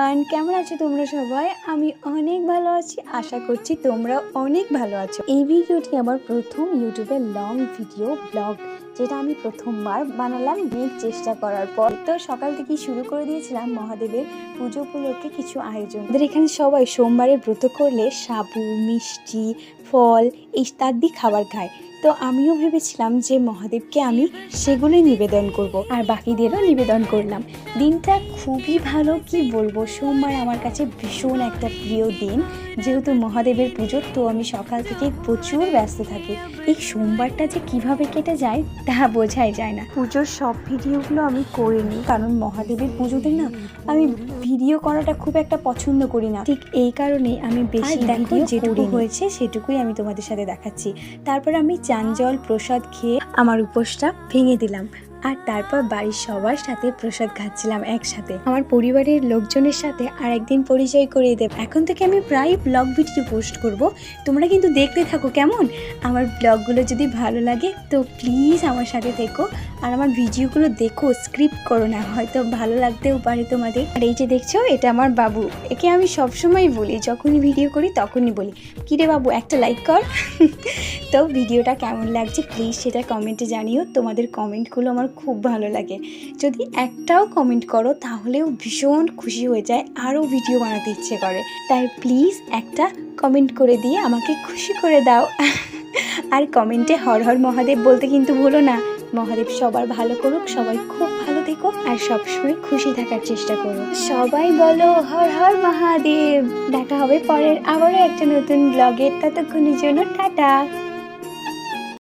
Everyone কেমন আছো তোমরা সবাই? আমি অনেক ভালো আছি, আশা করছি তোমরা অনেক ভালো আছো। এই ভিডিওটি আমার প্রথম ইউটিউবের লং ভিডিও ব্লগ যেটা আমি প্রথমবার বানালাম অনেক চেষ্টা করার পর তো সকাল থেকেই শুরু করে দিয়েছিলাম মহাদেবের পুজো উপলক্ষে কিছু আয়োজন। আমাদের এখানে সবাই সোমবারে ব্রত করলে সাবু, মিষ্টি, ফল, ইত্যাদি খাবার খায়। তো আমিও ভেবেছিলাম যে মহাদেবকে আমি সেগুলোই নিবেদন করব, আর বাকিদেরও নিবেদন করলাম। দিনটা খুবই ভালো, কি বলব? সোমবার আমার কাছে ভীষণ একটা প্রিয় দিন। যেহেতু মহাদেবের পুজো, তো আমি সকাল থেকে প্রচুর ব্যস্ত থাকি। এই সোমবারটা যে কীভাবে কেটে যায় তা বোঝাই যায় না। পুজোর সব ভিডিওগুলো আমি করিনি কারণ মহাদেবের পুজোতে না আমি ভিডিও করাটা খুব একটা পছন্দ করি না। ঠিক এই কারণেই আমি বেশি দেখো যেটুকু হয়েছে সেটুকুই আমি তোমাদের সাথে দেখাচ্ছি। তারপর আমি চান জল প্রসাদ খেয়ে আমার উপোসটা ভেঙে দিলাম। আর তারপর বাড়ির সবার সাথে প্রসাদ খাচ্ছিলাম একসাথে। আমার পরিবারের লোকজনের সাথে আর একদিন পরিচয় করিয়ে দেব। এখন থেকে আমি প্রায় ব্লগ ভিডিও পোস্ট করব। তোমরা কিন্তু দেখতে থাকো কেমন? আমার ব্লগগুলো যদি ভালো লাগে তো প্লিজ আমার সাথে থেকো। আর আমার ভিডিওগুলো দেখো স্ক্রিপ্ট করো না, হয়তো ভালো লাগতেও পারে তোমাদের। আর এই যে দেখছ, এটা আমার বাবু। একে আমি সবসময় বলি, যখনই ভিডিও করি তখনই বলি। কিরে বাবু, একটা লাইক কর। তো ভিডিওটা কেমন লাগছে প্লিজ সেটা কমেন্টে জানিও। তোমাদের কমেন্টগুলো আমার খুব ভালো লাগে। যদি একটাও কমেন্ট করো, তাহলেও ভীষণ খুশি হয়ে যায়, আরও ভিডিও বানাতে ইচ্ছে করে। তাই প্লিজ একটা কমেন্ট করে দিয়ে আমাকে খুশি করে দাও। আর কমেন্টে হর হর মহাদেব বলতে কিন্তু ভুলো না। মহাদেব সবার ভালো করুক, সবাই খুব ভালো থেকো আর সবসময় খুশি থাকার চেষ্টা করো সবাই বলো হর হর মহাদেব। দেখা হবে পরের আবারও একটা নতুন ব্লগের ততক্ষণের জন্য টাটা।